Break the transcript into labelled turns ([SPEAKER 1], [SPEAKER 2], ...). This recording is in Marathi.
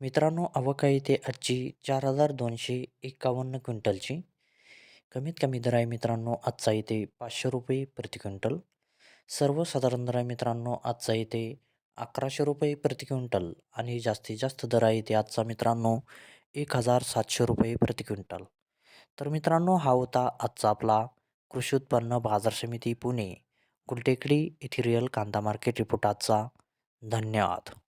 [SPEAKER 1] मित्रांनो अवकाळी ते आजची चार हजार दोनशे एकावन्न क्विंटलची. कमीत कमी दर आहे मित्रांनो आजचा इथे पाचशे रुपये प्रति क्विंटल. सर्वसाधारण दर आहे मित्रांनो आजचा इथे अकराशे रुपये प्रति क्विंटल आणि जास्तीत जास्त दर आहे ते आजचा मित्रांनो एक हजार सातशे रुपये प्रति क्विंटल. तर मित्रांनो हा होता आजचा आपला कृषी उत्पन्न बाजार समिती पुणे गुलटेकडी येथील रिअल कांदा मार्केट रिपोर्ट आजचा. धन्यवाद.